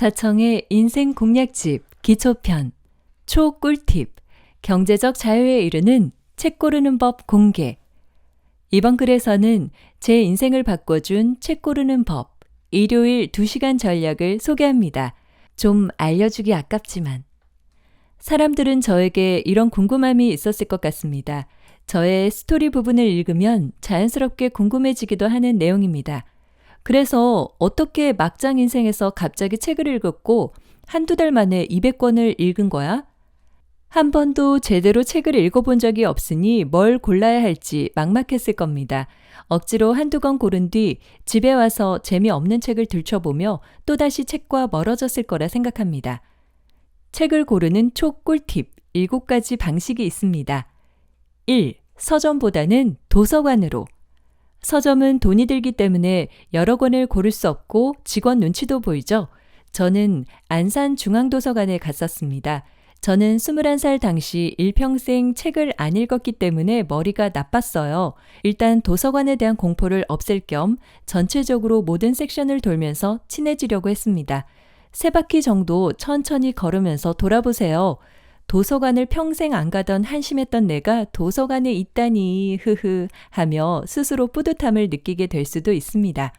자청의 인생 공략집 기초편 초꿀팁 경제적 자유에 이르는 책 고르는 법 공개 이번 글에서는 제 인생을 바꿔준 책 고르는 법 일요일 2시간 전략을 소개합니다. 좀 알려주기 아깝지만 사람들은 저에게 이런 궁금함이 있었을 것 같습니다. 저의 스토리 부분을 읽으면 자연스럽게 궁금해지기도 하는 내용입니다. 그래서 어떻게 막장 인생에서 갑자기 책을 읽었고 한두 달 만에 200권을 읽은 거야? 한 번도 제대로 책을 읽어본 적이 없으니 뭘 골라야 할지 막막했을 겁니다. 억지로 한두 권 고른 뒤 집에 와서 재미없는 책을 들춰보며 또다시 책과 멀어졌을 거라 생각합니다. 책을 고르는 초 꿀팁 7가지 방식이 있습니다. 1. 서점보다는 도서관으로. 서점은 돈이 들기 때문에 여러 권을 고를 수 없고 직원 눈치도 보이죠. 저는 안산 중앙도서관에 갔었습니다. 저는 21살 당시 일평생 책을 안 읽었기 때문에 머리가 나빴어요. 일단 도서관에 대한 공포를 없앨 겸 전체적으로 모든 섹션을 돌면서 친해지려고 했습니다. 세 바퀴 정도 천천히 걸으면서 돌아보세요. 도서관을 평생 안 가던 한심했던 내가 도서관에 있다니 흐흐 하며 스스로 뿌듯함을 느끼게 될 수도 있습니다.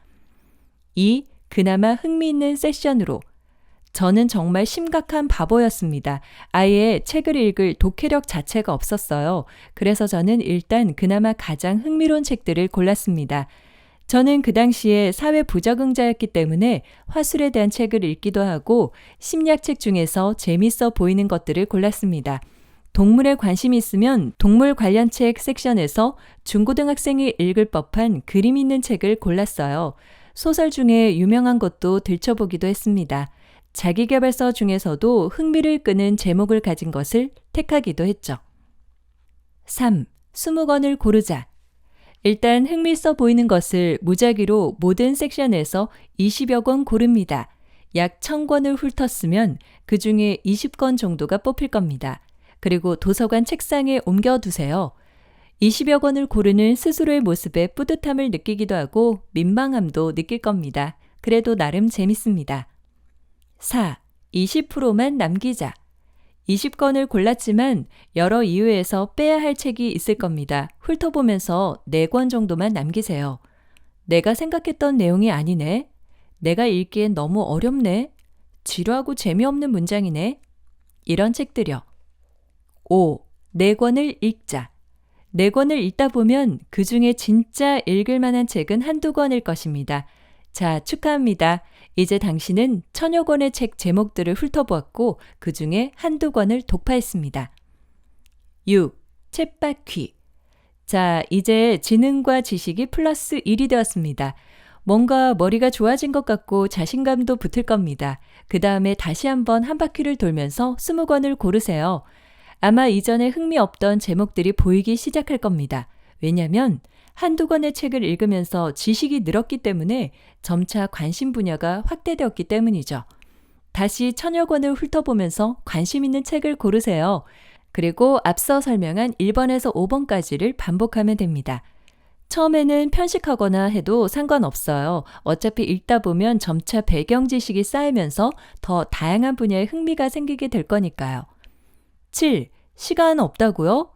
2. 그나마 흥미있는 세션으로 저는 정말 심각한 바보였습니다. 아예 책을 읽을 독해력 자체가 없었어요. 그래서 저는 일단 그나마 가장 흥미로운 책들을 골랐습니다. 저는 그 당시에 사회 부적응자였기 때문에 화술에 대한 책을 읽기도 하고 심리학책 중에서 재밌어 보이는 것들을 골랐습니다. 동물에 관심이 있으면 동물 관련 책 섹션에서 중고등학생이 읽을 법한 그림 있는 책을 골랐어요. 소설 중에 유명한 것도 들춰보기도 했습니다. 자기개발서 중에서도 흥미를 끄는 제목을 가진 것을 택하기도 했죠. 3. 20권을 고르자. 일단 흥미있어 보이는 것을 무작위로 모든 섹션에서 20여 권 고릅니다. 약 1000권을 훑었으면 그 중에 20권 정도가 뽑힐 겁니다. 그리고 도서관 책상에 옮겨두세요. 20여 권을 고르는 스스로의 모습에 뿌듯함을 느끼기도 하고 민망함도 느낄 겁니다. 그래도 나름 재밌습니다. 4. 20%만 남기자. 20권을 골랐지만 여러 이유에서 빼야 할 책이 있을 겁니다. 훑어보면서 4권 정도만 남기세요. 내가 생각했던 내용이 아니네. 내가 읽기엔 너무 어렵네. 지루하고 재미없는 문장이네. 이런 책들요. 5. 4권을 읽자. 4권을 읽다 보면 그 중에 진짜 읽을 만한 책은 한두 권일 것입니다. 자, 축하합니다. 이제 당신은 천여 권의 책 제목들을 훑어보았고 그 중에 한두 권을 독파했습니다. 6. 챗바퀴. 자, 이제 지능과 지식이 플러스 1이 되었습니다. 뭔가 머리가 좋아진 것 같고 자신감도 붙을 겁니다. 그 다음에 다시 한번 한 바퀴를 돌면서 20권을 고르세요. 아마 이전에 흥미 없던 제목들이 보이기 시작할 겁니다. 왜냐면 한두 권의 책을 읽으면서 지식이 늘었기 때문에 점차 관심 분야가 확대되었기 때문이죠. 다시 천여 권을 훑어보면서 관심 있는 책을 고르세요. 그리고 앞서 설명한 1번에서 5번까지를 반복하면 됩니다. 처음에는 편식하거나 해도 상관없어요. 어차피 읽다 보면 점차 배경 지식이 쌓이면서 더 다양한 분야에 흥미가 생기게 될 거니까요. 7. 시간 없다고요?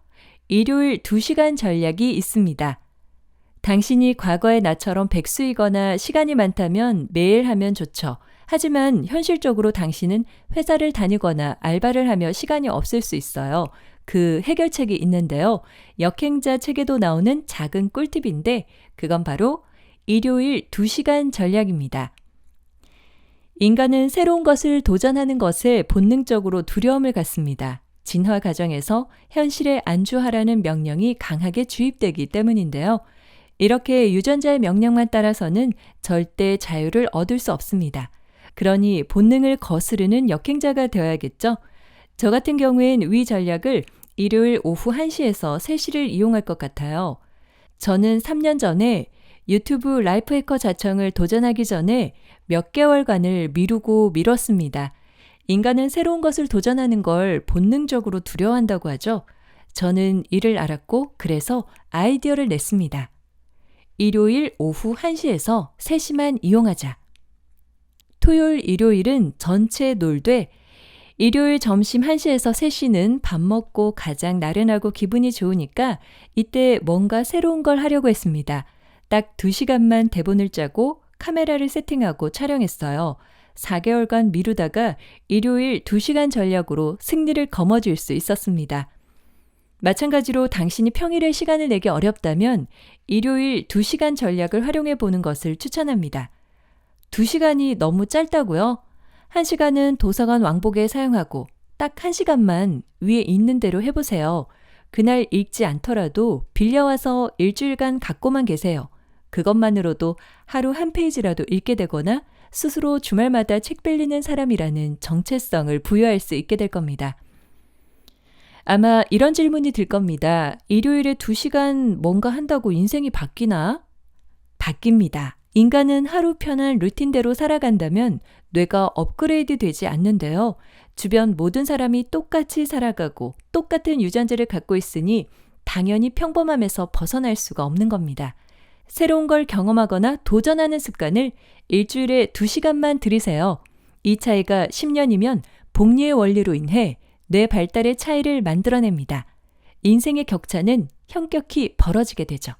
일요일 2시간 전략이 있습니다. 당신이 과거의 나처럼 백수이거나 시간이 많다면 매일 하면 좋죠. 하지만 현실적으로 당신은 회사를 다니거나 알바를 하며 시간이 없을 수 있어요. 그 해결책이 있는데요. 역행자 책에도 나오는 작은 꿀팁인데 그건 바로 일요일 2시간 전략입니다. 인간은 새로운 것을 도전하는 것에 본능적으로 두려움을 갖습니다. 진화 과정에서 현실에 안주하라는 명령이 강하게 주입되기 때문인데요. 이렇게 유전자의 명령만 따라서는 절대 자유를 얻을 수 없습니다. 그러니 본능을 거스르는 역행자가 되어야겠죠? 저 같은 경우엔 위 전략을 일요일 오후 1시에서 3시를 이용할 것 같아요. 저는 3년 전에 유튜브 라이프 해커 자청을 도전하기 전에 몇 개월간을 미루고 미뤘습니다. 인간은 새로운 것을 도전하는 걸 본능적으로 두려워한다고 하죠. 저는 이를 알았고 그래서 아이디어를 냈습니다. 일요일 오후 1시에서 3시만 이용하자. 토요일, 일요일은 전체 놀되 일요일 점심 1시에서 3시는 밥 먹고 가장 나른하고 기분이 좋으니까 이때 뭔가 새로운 걸 하려고 했습니다. 딱 2시간만 대본을 짜고 카메라를 세팅하고 촬영했어요. 4개월간 미루다가 일요일 2시간 전략으로 승리를 거머쥘 수 있었습니다. 마찬가지로 당신이 평일에 시간을 내기 어렵다면 일요일 2시간 전략을 활용해 보는 것을 추천합니다. 2시간이 너무 짧다고요? 1시간은 도서관 왕복에 사용하고 딱 1시간만 위에 있는 대로 해보세요. 그날 읽지 않더라도 빌려와서 일주일간 갖고만 계세요. 그것만으로도 하루 한 페이지라도 읽게 되거나 스스로 주말마다 책 빌리는 사람이라는 정체성을 부여할 수 있게 될 겁니다. 아마 이런 질문이 들 겁니다. 일요일에 2시간 뭔가 한다고 인생이 바뀌나? 바뀝니다. 인간은 하루 편한 루틴대로 살아간다면 뇌가 업그레이드 되지 않는데요. 주변 모든 사람이 똑같이 살아가고 똑같은 유전자를 갖고 있으니 당연히 평범함에서 벗어날 수가 없는 겁니다. 새로운 걸 경험하거나 도전하는 습관을 일주일에 2시간만 들이세요. 이 차이가 10년이면 복리의 원리로 인해 뇌 발달의 차이를 만들어냅니다. 인생의 격차는 현격히 벌어지게 되죠.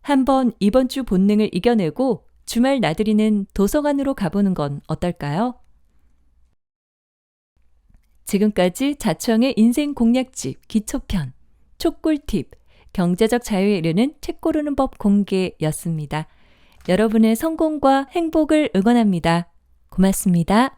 한번 이번 주 본능을 이겨내고 주말 나들이는 도서관으로 가보는 건 어떨까요? 지금까지 자청의 인생 공략집 기초편, 촉꿀팁, 경제적 자유에 이르는 책 고르는 법 공개였습니다. 여러분의 성공과 행복을 응원합니다. 고맙습니다.